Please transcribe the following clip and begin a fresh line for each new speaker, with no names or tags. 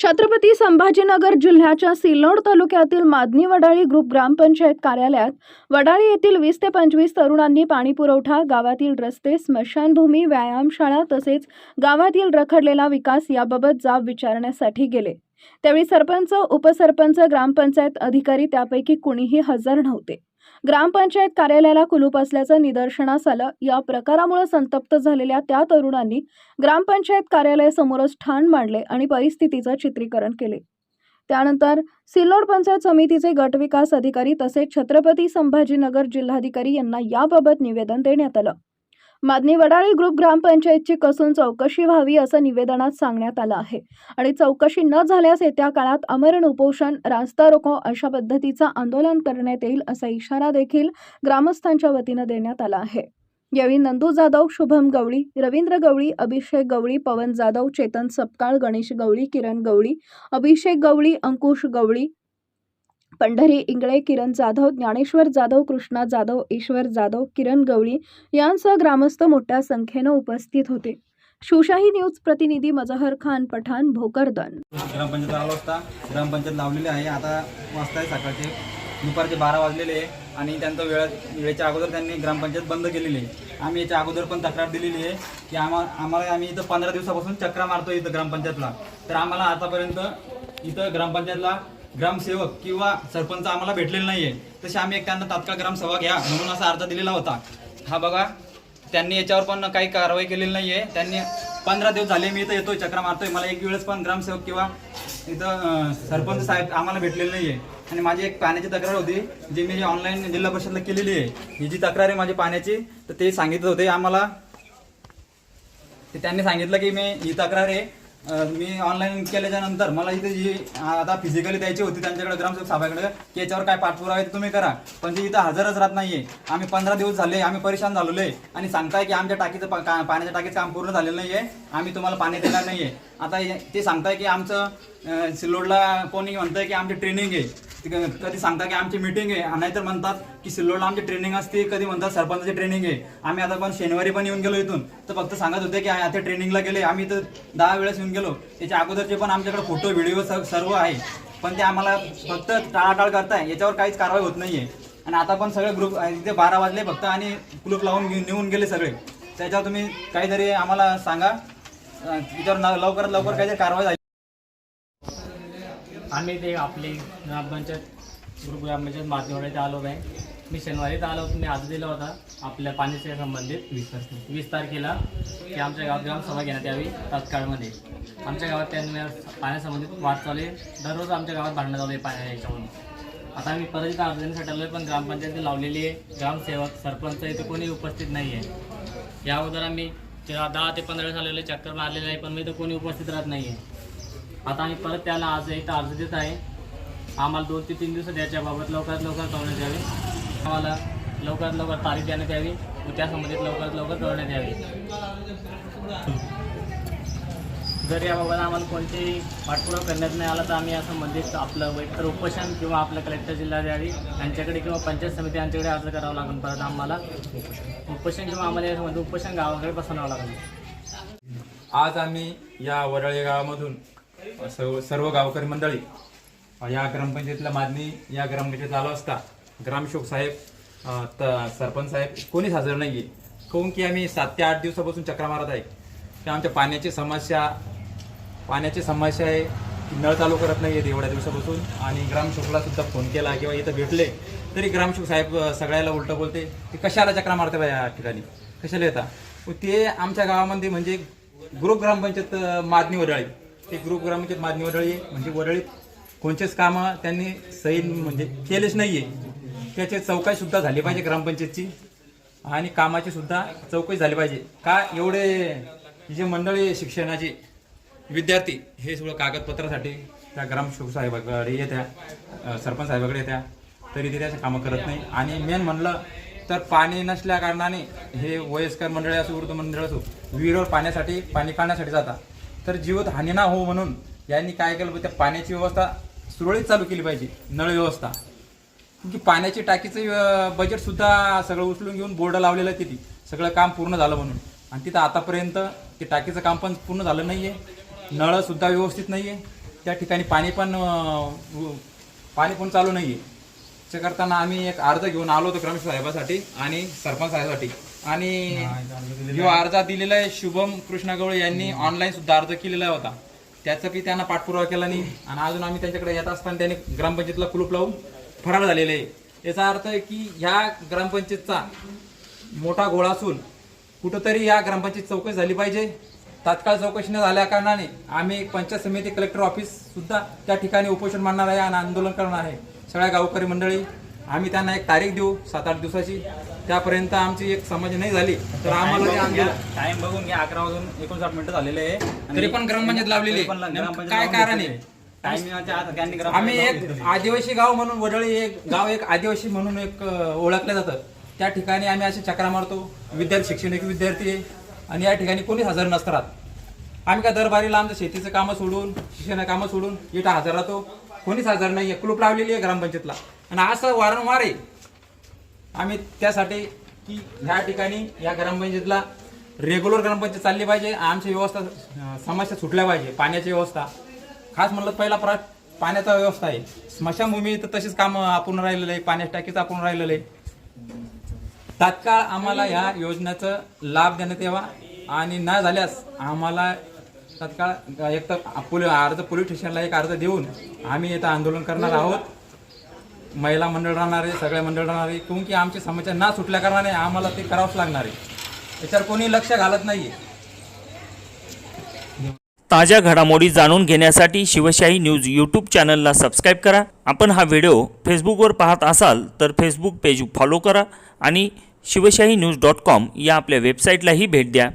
छत्रपती संभाजीनगर जिल्ह्याच्या सिल्लोड तालुक्यातील मादनी वडाळी ग्रुप ग्रामपंचायत कार्यालयात वडाळी येथील वीस ते पंचवीस तरुणांनी पाणीपुरवठा गावातील रस्ते स्मशानभूमी व्यायामशाळा तसेच गावातील रखडलेला विकास याबाबत जाब विचारण्यासाठी गेले. त्यावेळी सरपंच उपसरपंच ग्रामपंचायत अधिकारी त्यापैकी कुणीही हजर नव्हते. ग्रामपंचायत कार्यालयाला कुलूप असल्याचं निदर्शनास आलं. या प्रकारामुळे संतप्त झालेल्या त्या तरुणांनी ग्रामपंचायत कार्यालयासमोरच ठाण मांडले आणि परिस्थितीचं चित्रीकरण केले. त्यानंतर सिल्लोड पंचायत समितीचे गटविकास अधिकारी तसेच छत्रपती संभाजीनगर जिल्हाधिकारी यांना याबाबत निवेदन देण्यात आलं. मादनी वडाळी ग्रुप ग्रामपंचायतची कसून चौकशी व्हावी असं निवेदनात सांगण्यात आलं आहे. आणि चौकशी न झाल्यास येत्या काळात अमरण उपोषण रास्ता रोको अशा पद्धतीचं आंदोलन करण्यात येईल असा इशारा देखील ग्रामस्थांच्या वतीनं देण्यात आला आहे. यावेळी नंदू जाधव शुभम गवळी रवींद्र गवळी अभिषेक गवळी पवन जाधव चेतन सपकाळ गणेश गवळी किरण गवळी अभिषेक गवळी अंकुश गवळी पंढरी इंगळे किरण जाधव ज्ञानेश्वर जाधव कृष्णा जाधव ईश्वर जाधव किरण गवळी यांसह ग्रामस्थ मोठ्या संख्येनं उपस्थित होते. शिवशाही न्यूज प्रतिनिधी मजहर खान पठाण भोकरदन.
ग्रामपंचायत आलो असता ग्रामपंचायत लावलेली आहे. आता वाजता आहे सकाळचे. दुपारचे बारा वाजलेले आहे. आणि त्यांचं वेळ वेळेच्या अगोदर त्यांनी ग्रामपंचायत बंद केलेली आहे. आम्ही याच्या अगोदर पण तक्रार दिलेली आहे की आम्हा आम्हाला आम्ही इथं पंधरा दिवसापासून चक्रा मारतो इथं ग्रामपंचायतला. तर आम्हाला आतापर्यंत इथं ग्रामपंचायतला ग्रामसेवक किंवा सरपंच आम्हाला भेटलेले नाही आहे तसे आम्ही एक त्यांना तात्काळ ग्रामसभा घ्या म्हणून असा अर्ज दिलेला होता. हा बघा त्यांनी याच्यावर पण काही कारवाई केलेली नाहीये. त्यांनी पंधरा दिवस झाले मी इथं येतोय चक्रा मारतोय. मला एक वेळेस पण ग्रामसेवक किंवा इथं सरपंच साहेब आम्हाला भेटलेले नाहीये. आणि माझी एक पाण्याची तक्रार होती जी मी ऑनलाईन जिल्हा परिषदला केलेली आहे. ही जी तक्रार आहे माझी पाण्याची तर ते सांगितलं होते आम्हाला. त्यांनी सांगितलं की मी ही तक्रार आहे. मी ऑनलाईन केल्याच्यानंतर मला इथे जी आता फिजिकली द्यायची होती त्यांच्याकडे ग्रामसेवक साहेबाकडे की याच्यावर काय पाठपुरावा आहे तुम्ही करा. पण ते इथं हजरच राहत नाहीये. आम्ही पंधरा दिवस झाले आम्ही परेशान झालेलो आहे आणि सांगताय की आमच्या टाकीचं पा- का- पाण्याच्या टाकीचं काम पूर्ण झालेलं नाहीये. आम्ही तुम्हाला पाणी देणार नाहीये. आता ते सांगताय की आमचं सिल्लोडला कोणी म्हणतंय की आमची ट्रेनिंग आहे. कधी सांगता की आमची मीटिंग आहे. नाहीतर म्हणतात की सिल्लोडला आमची ट्रेनिंग असते कधी म्हणतात सरपंचाची ट्रेनिंग आहे. आम्ही आता पण शनिवारी पण येऊन गेलो इथून. तर फक्त सांगत होते की आता ट्रेनिंगला गेले. आम्ही तर दहा वेळेस येऊन गेलो. त्याच्या अगोदरचे पण आमच्याकडे फोटो व्हिडिओ सर्व आहे. पण ते आम्हाला फक्त टाळाटाळ करताय. याच्यावर काहीच कारवाई होत नाहीये. आणि आता पण सगळे ग्रुप इथे बारा वाजले फक्त आणि ग्रुप लावून घेऊन गेले सगळे. त्याच्यावर तुम्ही काहीतरी आम्हाला सांगा. अं, त्याच्यावर लवकरात लवकर काहीतरी कारवाई झाली.
आम्ही ते आपले ग्रामपंचायत ग्रुप ग्रामपंचायत माध्यमाकडे आलो आहे. मी शनिवारी तर आलो होतो. मी आज दिला होता आपल्या पाण्याच्या संबंधित. वीस तारखे वीस तारखेला की आमच्या गावात ग्रामसभा घेण्यात यावी तात्काळमध्ये. आमच्या गावात त्यांना पाण्यासंबंधित वाद चालू आहे. दररोज आमच्या गावात भांडणं चालू आहे पाण्या याच्यावरून. आता आम्ही परत इथं आलो आहे पण ग्रामपंचायत लावलेली आहे. ग्रामसेवक सरपंच इथे कोणी उपस्थित नाही आहे. या अगोदर आम्ही ते दहा ते पंधरा वेळेस आलेले चक्कर मारलेले आहे पण मी इथं कोणी उपस्थित राहत नाही आहे. आता आम्ही परत त्याला आज इथं अर्ज देत आहे. आम्हाला दोन ते तीन दिवस याच्याबाबत लवकरात लवकर कळवण्यात यावे. आम्हाला लवकरात लवकर तारीख देण्यात यावी व त्या संबंधित लवकरात लवकर कळवण्यात यावी. जर याबाबत आम्हाला कोणतेही पाठपुरावा करण्यात नाही आला तर आम्ही या संबंधित आपलं एकतर उपोषण किंवा आपलं कलेक्टर जिल्हाधिकारी यांच्याकडे किंवा पंचायत समिती यांच्याकडे अर्ज करावा लागेल परत आम्हाला. उपोषण किंवा आम्हाला या संबंधित उपोषण गावाकडे बसवणावं लागेल.
आज आम्ही या वरळे गावामधून सर्व सर्व गावकरी मंडळी या ग्रामपंचायतीला मागणी या ग्रामपंचायतीला आलो असता ग्रामशोक साहेब त- सरपंच साहेब कोणीच हजर नाहीये. काहून की आम्ही सात ते आठ दिवसापासून चक्रा मारत आहे. की आमच्या पाण्याची समस्या पाण्याची समस्या आहे की नळ चालू करत नाही आहेत एवढ्या दिवसापासून. आणि ग्रामशोकला सुद्धा फोन केला किंवा इथं भेटले तरी ग्रामशोक साहेब सगळ्याला उलटं बोलते की कशाला चक्रा मारते बा या ठिकाणी? कशाला येतात ते आमच्या गावामध्ये म्हणजे गृह ग्रामपंचायत मागणी वडाळी ते ग्रुप ग्रामपंचायत मादनी वडाळी म्हणजे वडळीत कोणतेच कामं त्यांनी सही म्हणजे केलेच नाही आहे चौकशी सुद्धा झाली पाहिजे ग्रामपंचायतची. आणि कामाची सुद्धा चौकशी झाली पाहिजे. का एवढे जे मंडळी शिक्षणाचे विद्यार्थी हे सगळं कागदपत्रासाठी त्या ग्रामसेवक साहेबाकडे येत्या सरपंच साहेबाकडे येत्या तरी ते त्याचे कामं करत नाही. आणि मेन म्हणलं तर पाणी नसल्या कारणाने हे वयस्कर मंडळी असो वृद्ध मंडळ असो विहिरीवर पाण्यासाठी पाणी काढण्यासाठी जातात. तर जीवत हानी ना हो म्हणून यांनी काय केलं त्या पाण्याची व्यवस्था सुरळीत चालू केली पाहिजे नळ व्यवस्था. की पाण्याची टाकीचं बजेट सुद्धा सगळं उचलून घेऊन बोर्ड लावलेलं आहे तिथे. सगळं काम पूर्ण झालं म्हणून. आणि तिथं आतापर्यंत ते टाकीचं काम पण पूर्ण झालं नाही नळ सुद्धा व्यवस्थित नाही आहे त्या ठिकाणी पाणी पण पाणी पण चालू नाही आहे करताना आम्ही एक अर्ज घेऊन आलो होतो क्रमेश साहेबासाठी आणि सरपंच साहेबासाठी. आणि जो अर्ज दिलेला आहे शुभम कृष्णा गवळे यांनी ऑनलाईन सुद्धा अर्ज केलेला होता. त्याचा की त्यांना पाठपुरावा केला नाही. आणि अजून आम्ही त्यांच्याकडे येत असताना त्यांनी ग्रामपंचायतला कुलूप लावून फरार झालेले आहे. याचा अर्थ आहे की ह्या ग्रामपंचायतचा मोठा गोळा असून कुठंतरी या ग्रामपंचायत चौकशी झाली पाहिजे. तात्काळ चौकशी न झाल्या कारणाने आम्ही पंचायत समिती कलेक्टर ऑफिस सुद्धा त्या ठिकाणी उपोषण मांडणार आहे आणि आंदोलन करणार आहे. सगळ्या गावकरी मंडळी आम्ही त्यांना एक तारीख देऊ सात आठ दिवसाची. त्यापर्यंत आमची एक समज नाही झाली तर आम्हाला ते आंदोलन
टाइम बघून घ्या अकरा वाजून एकोणसाठ मिनिटं झालेले आहे. आणि-
तरी पण ग्रामपंचायत लावलेली आहे.
तरी पण
नेमकं
ग्रामपंचायत
काय कारण आहे?
लावून टायमिंगच्या आत त्यांनी
आम्ही एक आदिवासी गाव म्हणून वडळी एक गाव एक आदिवासी म्हणून एक अ, ओळखलं जातं. त्या ठिकाणी आम्ही असे चक्रा मारतो. विद्यार्थी शैक्षणिक विद्यार्थी आहे. आणि या ठिकाणी कोणीच हजर नसतात. आम्ही काय दरबारीला आमचं शेतीचं कामं सोडून शिक्षण कामं सोडून इथं हजर राहतो. कोणीच हजर नाही आहे कुलूप लावलेली आहे ग्रामपंचायतला. आणि असं वारंवार आहे. आम्ही त्यासाठी की ह्या ठिकाणी या ग्रामपंचायतला रेग्युलर ग्रामपंचायत चालली पाहिजे. आमची व्यवस्था समस्या सुटल्या पाहिजे. पाण्याची व्यवस्था. खास म्हणलं तर पहिला प्रा पाण्याचा व्यवस्था आहे. स्मशानभूमी तर तशीच कामं आपण राहिलेलं आहे. पाण्याच्या टाकीचं आपण राहिलेलं आहे. तात्काळ आम्हाला ह्या योजनेचं लाभ देण्यात यावा. आणि न झाल्यास आम्हाला तात्काळ एक तर पोली अर्ज पोलीस स्टेशनला एक अर्ज देऊन आम्ही इथं आंदोलन करणार आहोत. महिला मंडळ राहणार आहे सगळे मंडळ राहणार आहे कारण की आमची समस्या ना सुटल्या कारणाने आम्हाला ते करावंच लागणार आहे. याच्यावर कोणी लक्ष घालत नाही
ताज्या घडामोडी जाणून घेण्यासाठी शिवशाही न्यूज यूट्यूब चॅनलला सबस्क्राईब करा. आपण हा व्हिडिओ फेसबुकवर पाहत असाल तर फेसबुक पेज फॉलो करा आणि शिवशाही न्यूज डॉट कॉम या आपल्या वेबसाईटलाही भेट द्या.